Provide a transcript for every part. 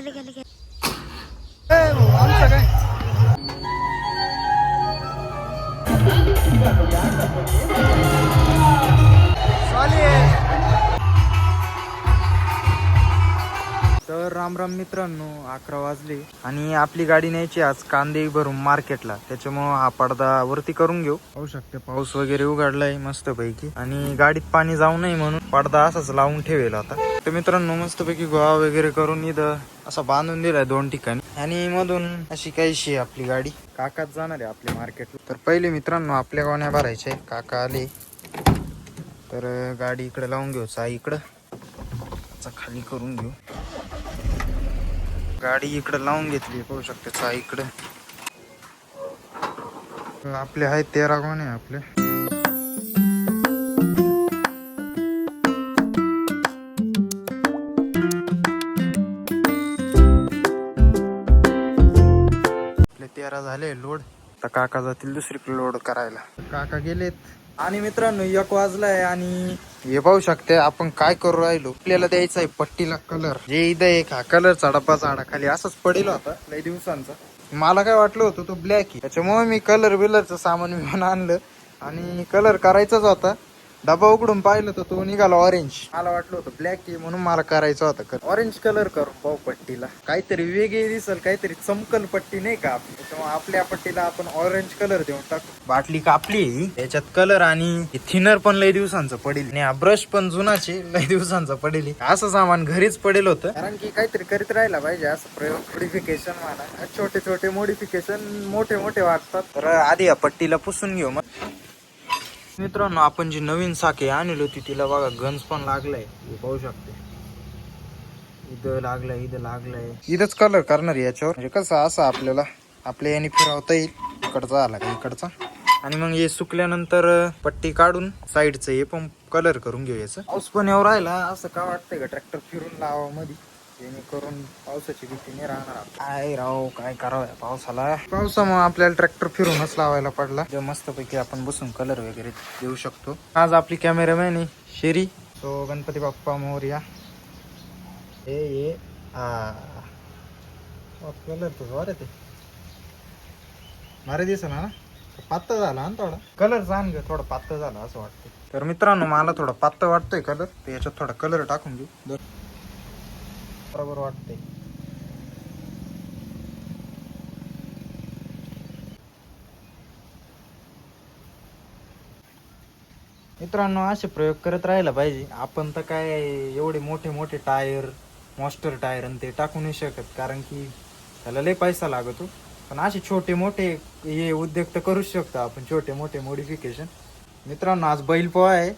गेले गेले गेले राम राम मित्रांनो अकरा वाजले आणि आपली गाडी न्यायची आज कांदे भरून मार्केटला. त्याच्यामुळं हा पडदा वरती करून घेऊ. पाहू शकते पाऊस वगैरे उघडलाय मस्त पैकी आणि गाडीत पाणी जाऊ नये म्हणून पडदा असाच लावून ठेवेल आता. तर मित्रांनो मस्त पैकी गोवा वगैरे करून इथं असा बांधून दिलाय दोन ठिकाणी. आणि मधून अशी काहीशी आपली गाडी. काकाच जाणार आहे आपल्या मार्केटला तर पहिले मित्रांनो आपल्या गावण्या भरायच्या. काका आले. तर गाडी इकडे लावून घेऊ. चा इकडं. खाली करून घेऊ. गाडी इकडे लावून घेतली पाहू शकते का इकडे. आपले आहेत तेरा आहे आपले? आपले तेरा झाले लोड तर काका जातील दुसरीकडे लोड करायला. काका गेलेत. आणि मित्रांनो एक वाजलाय आणि हे पाहू शकते आपण काय करू राहिलो? आपल्याला द्यायचा आहे पट्टीला कलर जे इथं एक हा कलर डब्बा झाडा खाली असंच पडेल होता. लई दिवसांचा. मला काय वाटलं होतं तो ब्लॅक आहे. त्याच्यामुळे मी कलर बिलरचं सामान विमान आणलं आणि कलर करायचाच होता. डबा उघडून पाहिलं तर तो निघाला ऑरेंज मला वाटलं होतं ब्लॅक आहे म्हणून मला करायचं होतं ऑरेंज कलर करून पाव पट्टीला. काहीतरी वेगळी दिसल काहीतरी चमकल पट्टी नाही का आपल्या पट्टीला आपण ऑरेंज कलर देऊन टाकू. बाटली कापली. याच्यात त्याच्यात कलर आणि थिनर पण लय दिवसांचं पडेल. आणि हा ब्रश पण जुनाचे लय दिवसांचा पडेल. असं सामान घरीच पडेल होतं. कारण की काहीतरी करीत राहायला पाहिजे असं प्रयोग मोडिफिकेशन म्हणा. छोटे छोटे मोडिफिकेशन मोठे मोठे वाटतात तर आधी या पट्टीला पुसून घेऊ मग. मित्रांनो आपण जी नवीन साखी आणली होती तिला बघा गंज पण लागलाय. हे पाहू शकते. इथं लागलाय इथं लागलाय. इथंच कलर करणार याच्यावर. म्हणजे कसं असं आपल्याला आपल्या याने फिरवता येईल. इकडचा आला का इकडचा? आणि मग हे सुकल्यानंतर पट्टी काढून साईडचं हे पण कलर करून घेऊ याचं. पाऊस पण एवढा राहिला असं का वाटतंय का ट्रॅक्टर फिरून लावा मध्ये जेणेकरून पावसाची भीती नाही राहणार काय राव काय करावं? या पावसाला? पावसामुळे आपल्याला ट्रॅक्टर फिरूनच लावायला पडला. जे मस्तपैकी आपण बसून कलर वगैरे देऊ शकतो. आज आपली कॅमेरामॅन आहे शेरी. तो गणपती बाप्पा मोर्या हे ये हा कलर तो अरे ते. मारे दिसला ना? पातळ झाला ना थोडा. कलर जाण ग थोडा पातळ झाला असं वाटतं तर मित्रांनो मला थोडा पातळ वाटतोय कलर तर याच्यात थोडा कलर टाकून घेऊ बरोबर वाटते मित्रांनो असे प्रयोग करत राहायला पाहिजे. आपण तर काय एवढे मोठे मोठे टायर मॉस्टर टायर आणि ते टाकू नाही शकत कारण की त्याला लय पैसा लागतो. पण असे छोटे मोठे हे उद्योग तर करूच शकतो आपण छोटे मोठे मॉडिफिकेशन मित्रांनो आज बैल पोहा आहे.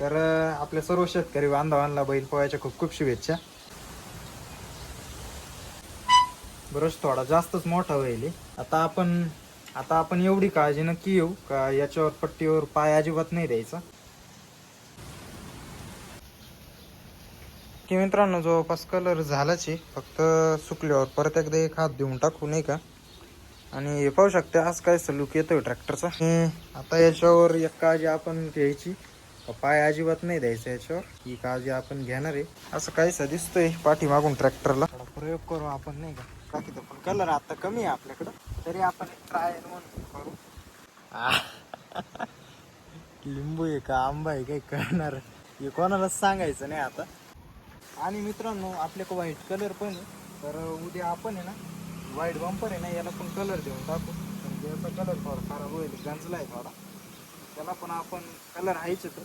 तर आपल्या सर्व शेतकरी बांधवांना बैल पोहायच्या खूप खूप शुभेच्छा. ब्रश थोडा जास्तच मोठा होईल. आता आपण आता आपण एवढी काळजी नक्की येऊ का याच्यावर पट्टीवर पाय अजिबात नाही द्यायचा? की मित्रांनो जवळपास कलर झालाच आहे. फक्त सुकल्यावर परत एकदा एक हात देऊन टाकू नाही का? आणि हे पाहू शकते आज काय सलूक येतोय ट्रॅक्टरचा आता याच्यावर एक काळजी आपण घ्यायची. पाय अजिबात नाही द्यायचा याच्यावर. ही काळजी आपण घेणार आहे. असं काहीसा दिसतोय पाठीमागून ट्रॅक्टरला प्रयोग करू आपण नाही का? बाकी तर पण कलर आता कमी आहे आपल्याकडं. तरी आपण एक ट्रायल म्हणून करू. लिंबू आहे का आंबा आहे काही कळणार हे कोणालाच सांगायचं नाही आता. आणि मित्रांनो आपल्याकडे व्हाईट कलर पण आहे. तर उद्या आपण आहे ना व्हाईट बंपर आहे ना याला पण कलर देऊन टाकू. म्हणजे याचा कलर थोडा खराब होईल गंजला आहे थोडा. त्याला पण आपण कलर आहेच तर.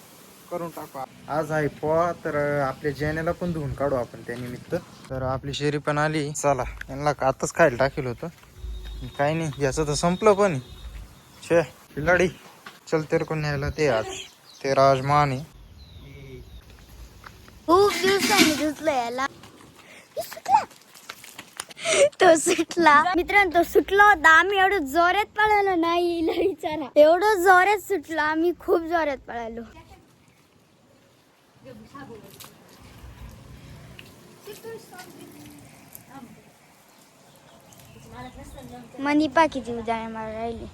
करून टाकू आज आहे पोहा तर आपल्या जेण्याला पण धुवून काढू आपण त्या निमित्त. तर आपली शेरी पण आली. चला यांना का आताच खायला टाकेल होतं. काही नाही याचं तर संपलं पण. छे खिलाडी. चल तेरे को न्यायला? ते आज. ते राजमान. आहे खूप दिवसांनी धुतलं याला. सुटला. तो सुटला. मित्रांनो तो सुटला होता. आम्ही एवढं जोरात पळालो नाही विचारा एवढं जोरात सुटला आम्ही खूप जोरात पळालो. मनी पा किती उद्या मला राहिली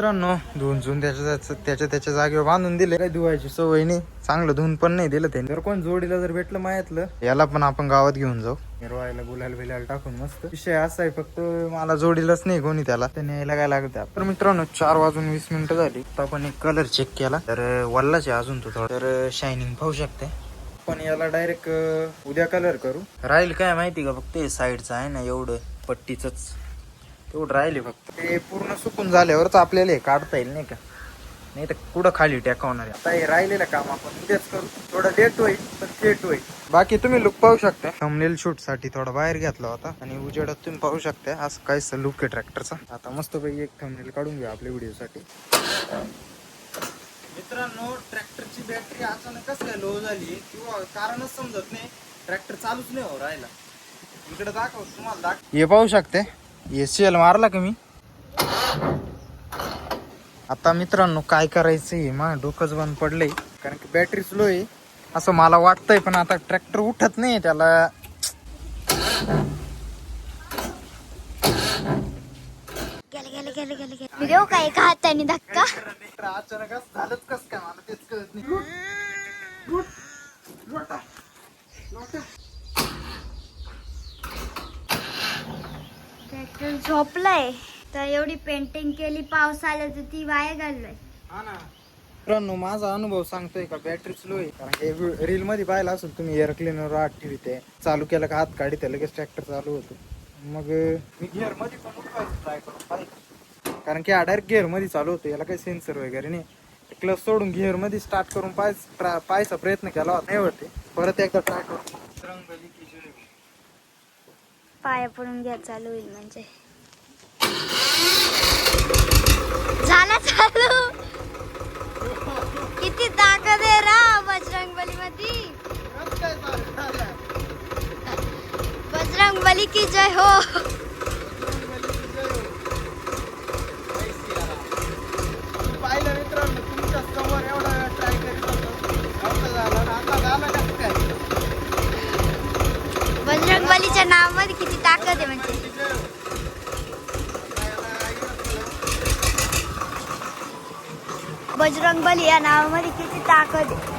मित्रांनो धुवून धुवून त्याच्या त्याच्या- त्याच्या जागेवर बांधून दिले. काही धुवायची सवय नाही. चांगलं धुवून पण नाही दिलं त्यांनी. जर कोण जोडीला जर भेटलं मायातलं याला पण आपण गावात घेऊन जाऊ. हिरवायला गुलाल बिलाल टाकून मस्त. विषय असा आहे फक्त मला जोडीलाच नाही कोणी त्याला. त्याने यायला काय लागत तर मित्रांनो चार वाजून वीस मिनिटं झाली. तर आपण एक कलर चेक केला. तर वल्लाच आहे अजून तो थोडा. तर शायनिंग पाहू शकते. पण याला डायरेक्ट उद्या कलर करू. राहील काय माहिती का? फक्त साईडचं आहे ना एवढं पट्टीच तेवढं राहिले फक्त. ते पूर्ण सुकून झाल्यावरच आपल्याला हे काढता येईल नाही का? नाही तर कुठं खाली टेकवणार आहे? आता हे राहिलेलं काम आपण उद्याच करू. थोडं लेट होईल पण लेट होईल. बाकी तुम्ही लुक पाहू शकता. थंबनेल शूटसाठी थोडा बाहेर घेतला होता आणि उजेडात तुम्ही पाहू शकता असं काहीच लुक आहे ट्रॅक्टरचा आता मस्त पैकी एक थंबनेल काढून घेऊ आपल्या व्हिडिओ साठी. मित्रांनो ट्रॅक्टरची बॅटरी अचानक कसं काय लो झाली किंवा कारणच समजत नाही. ट्रॅक्टर चालूच नाही हो राहिला. इकडे दाखव तुम्हाला दाखव हे पाहू शकते. एस एल मारला का मी? आता मित्रांनो काय करायचं आहे मा डोकंच बंद पडलंय. कारण की बॅटरी स्लो आहे. असं मला वाटतंय पण आता ट्रॅक्टर उठत नाही त्याला. एका हाताने धक्का? अचानक झालंच कस काय? मला तेच कळत नाही लोटा. लोटा. ट्रॅक्टर झोपलाय? तर एवढी पेंटिंग केली पाऊस आला तर ती वाया घाललोय हा ना. मित्रांनो माझा अनुभव सांगतोय का? बॅटरी स्लो आहे. कारण रील मध्ये पाहिला असेल तुम्ही एअर क्लिनर आठ ठेवते चालू केलं का हात काढी त्या लगेच ट्रॅक्टर चालू होतो. मग मी गिअरमध्ये पण उठवायचं ट्राय करून पाहिजे कारण की डायरेक्ट गिअरमध्ये चालू होतो. याला काही सेन्सर वगैरे नाही. क्लच सोडून गिअरमध्ये स्टार्ट करून पाय पाहायचा प्रयत्न केला होता. नाही होते परत एकदा ट्राय करून. पाया पडून घ्या चालू होईल म्हणजे झाला चालू किती ताकद आहे रा बजरंग बली मध्ये बजरंग बली की जय हो पाहिलं मित्रांनो तुमच्यासमोर एवढा वेळ ट्राय करीत होतो नव्हतं झालं ना आता झालं कसं काय बजरंग बलीच्या नावामध्ये किती ताकद आहे म्हणजे बजरंग बली या नावामध्ये किती ताकद आहे.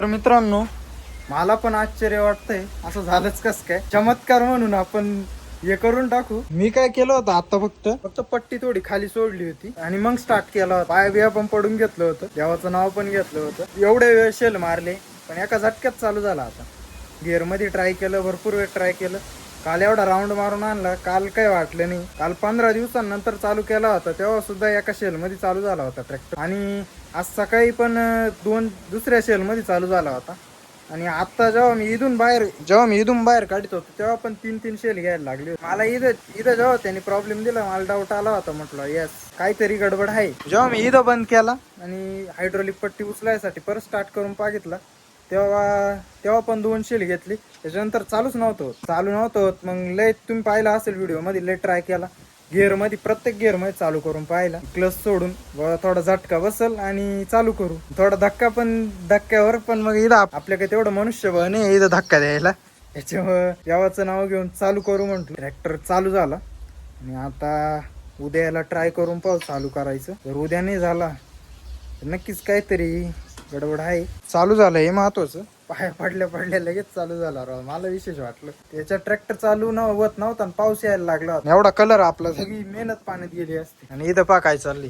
तर मित्रांनो मला पण आश्चर्य वाटतंय असं झालंच कस काय चमत्कार म्हणून आपण हे करून टाकू. मी काय केलं होतं आता फक्त फक्त पट्टी थोडी खाली सोडली होती आणि मग स्टार्ट केला होता. पाय बिया पण पडून घेतलं होतं. देवाचं नाव पण घेतलं होतं. एवढे वेळ शेल मारले पण एका झटक्यात चालू झाला आता. गिअरमध्ये ट्राय केलं भरपूर वेळ ट्राय केलं. काल एवढा राऊंड मारून आणला काल काही वाटलं नाही. काल पंधरा दिवसांनंतर चालू केला होता तेव्हा सुद्धा एका शेल मध्ये चालू झाला होता ट्रॅक्टर आणि आज सकाळी पण दोन दुसऱ्या शेल मध्ये चालू झाला होता. आणि आता जेव्हा मी इथून बाहेर जेव्हा मी इथून बाहेर काढत होतो तेव्हा पण तीन तीन शेल घ्यायला लागली मला इथं इथं जेव्हा त्यांनी प्रॉब्लेम दिला मला डाऊट आला होता म्हटलं येस काहीतरी गडबड आहे. जेव्हा मी इथं बंद केला आणि हायड्रोलिक पट्टी उचलायसाठी परत स्टार्ट करून बघितला तेव्हा तेव्हा पण दोन शेल घेतली. त्याच्यानंतर चालूच नव्हतं चालू नव्हतं मग लय तुम्ही पाहिला असेल व्हिडिओमध्ये लय ट्राय केला. गिअरमध्ये प्रत्येक गिअरमध्ये चालू करून पाहिला क्लच सोडून व थोडा झटका बसल आणि चालू करू. थोडा धक्का पण धक्क्यावर पण मग इथं आप- आपल्याकडे तेवढं मनुष्यबळ नाही इथं धक्का द्यायला. त्याच्यामुळं देवाचं नाव घेऊन चालू करू म्हणतो. ट्रॅक्टर चालू झाला. आणि आता उद्या याला ट्राय करून पाहू चालू करायचं. जर उद्या नाही झाला तर नक्कीच काहीतरी गडबड आहे. चालू झालं हे महत्वाचं. पाया पडल्या पडल्या लगेच चालू झाला राव. मला विशेष वाटलं. त्याच्या ट्रॅक्टर चालू न होत नव्हता आणि पाऊस यायला लागला. एवढा कलर आपला. सगळी मेहनत पाण्यात गेली असते. आणि इथं पा काय चालली.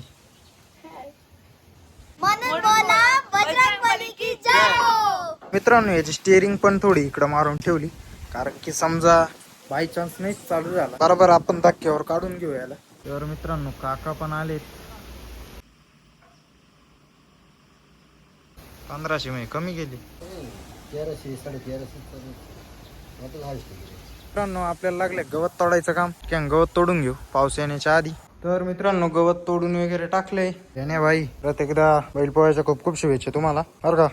हो! मित्रांनो याची स्टिअरिंग पण थोडी इकडं मारून ठेवली. कारण की समजा बाय चान्स नाही चालू झाला. बरोबर आपण धक्क्यावर काढून घेऊ याला. तर मित्रांनो काका पण आलेत. पंधराशे म्हणजे कमी गेली. मित्रांनो आपल्याला लागले गवत तोडायचं काम. किंवा गवत तोडून घेऊ? पाऊस येण्याच्या आधी. तर मित्रांनो गवत तोडून वगैरे टाकले. याने भाई प्रत्येकदा बैल पोळ्याच्या खूप खूप शुभेच्छा तुम्हाला. बरं का?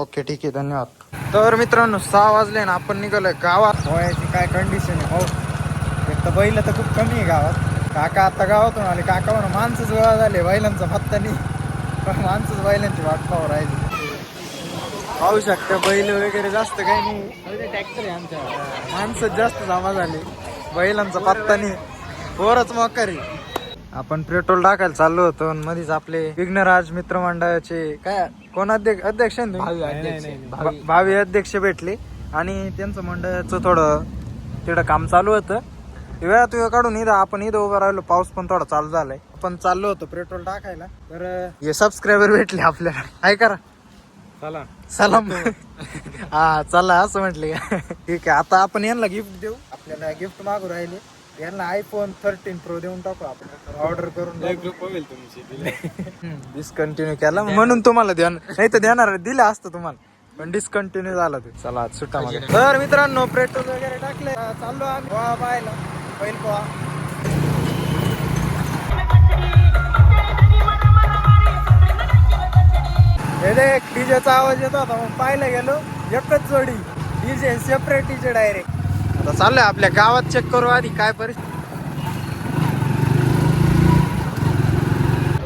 ओके ठीक आहे धन्यवाद. तर मित्रांनो सहा वाजले ना आपण निघालोय गावात. पोळ्याची काय कंडिशन आहे? हो. एक तर बैल तर खूप कमी आहे गावात. काका आता गावातून आले. काका म्हणून माणसंच गोळा झाले बैलांचा पत्ता नाही. पण माणसंच बैलांची वाट पाहू राहिली. पाहू शकता बैल वगैरे जास्त काही नाही. ट्रॅक्टर आहे आमच्या. माणसं जास्त जमा झाले. बैलांचा पत्ता नाही. पोरच मोकारी. आपण पेट्रोल टाकायला चाललो होतो आणि मध्येच आपले विघ्नराज मित्र मंडळाचे काय कोण अध्यक्ष अध्यक्ष भावी अध्यक्ष. भेटले. आणि त्यांचं मंडळाचं थोडं तिकडं काम चालू होतं. वेळात वेळ काढून इथं आपण इथं उभं राहिलो. पाऊस पण थोडा चालू झालाय. आपण चाललो होतो पेट्रोल टाकायला. तर हे सबस्क्रायबर भेटले आपल्याला. काय करा. चला. सलाम हा चला असं म्हटले. का ठीक आहे आता आपण यांना गिफ्ट देऊ. आपल्याला गिफ्ट मागू राहिले. यांना आयफोन थर्टीन प्रो देऊन टाकू आपण. ऑर्डर करून ग्रुप होईल तुमची दिले. डिस्कंटिन्यू केला. म्हणून तुम्हाला द्या नाही तर देणार दिलं असतं तुम्हाला. पण डिस्कंटिन्यू झाला ते. चला सुट्टा मागे. तर मित्रांनो पेट्रोल वगैरे टाकले चाललो आम्ही. पोहा पाहायला. बैल पोहा. हे देख डीजेचा आवाज येतो होता मग पाहायला गेलो एकच जोडी. डीजे सेपरेट डीजे डायरेक्ट आता चाललोय आपल्या गावात चेक करू आधी काय परिस्थिती.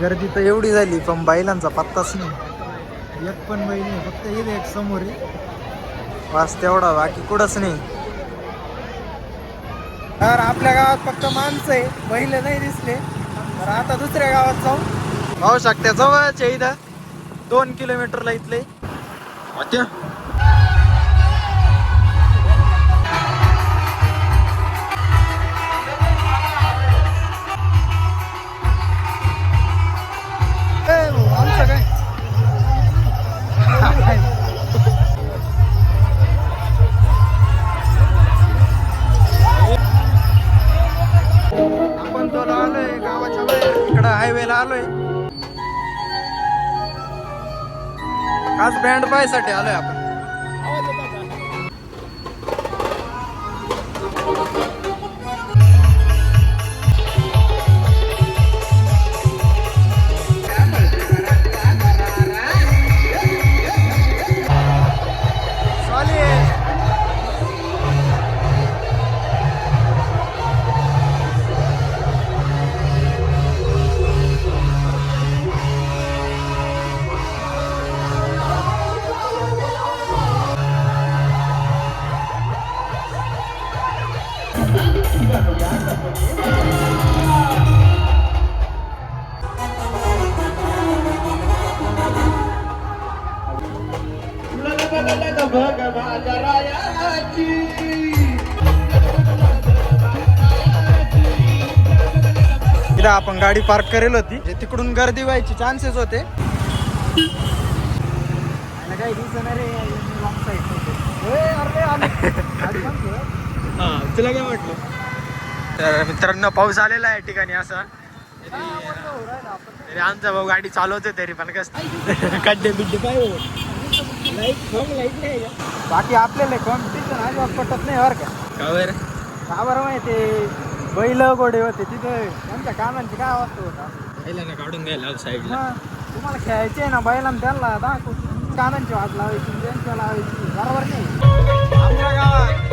गर्दी तर एवढी झाली पण बैलांचा पत्ताच नाही. एक पण बैल नाही फक्त इथे एक समोर वास तेवढा बाकी कुठंच नाही. तर आपल्या गावात फक्त माणसं आहे बैल नाही दिसले. तर आता दुसऱ्या गावात जाऊ. पाहू शकते जवळच इथं. दोन किलोमीटरला इथले. बँड पाहायसाठी आलोय आपण इथं आपण गाडी पार्क करेल होती. जे तिकडून गर्दी व्हायची चान्सेस होते. काही. हा तुला काय वाटलं? तर मित्रांनो पाऊस आलेला आहे ठिकाणी असा. तरी आमचा भाऊ गाडी चालवते तरी पण कस. खड्डे बिड्डे काय हो? लाइट मग लाइट नाही का बाकी आपल्याला कॉम्पिटिशन अजिबात पटत नाही बरं का? का बरं? का बरं माहिती? बैल गोडे होते तिथं. त्यांच्या कानांची काय अवस्था होता? पहिल्यांदा काढून द्यायला साईडला. तुम्हाला खेळायचे आहे ना बैलांना त्यांना दाखव. कानांची वाट लावायची त्यांच्या लावायची. बरोबर नाही? आमच्या गावात.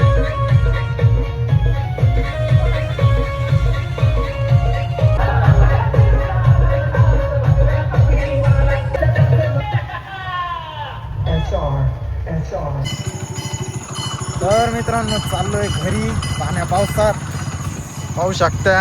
तर मित्रांनो चाललोय घरी. पाण्या पावसात. पाहू शकता.